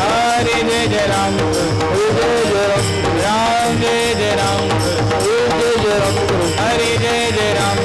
Hare Jai Ram Jai Jai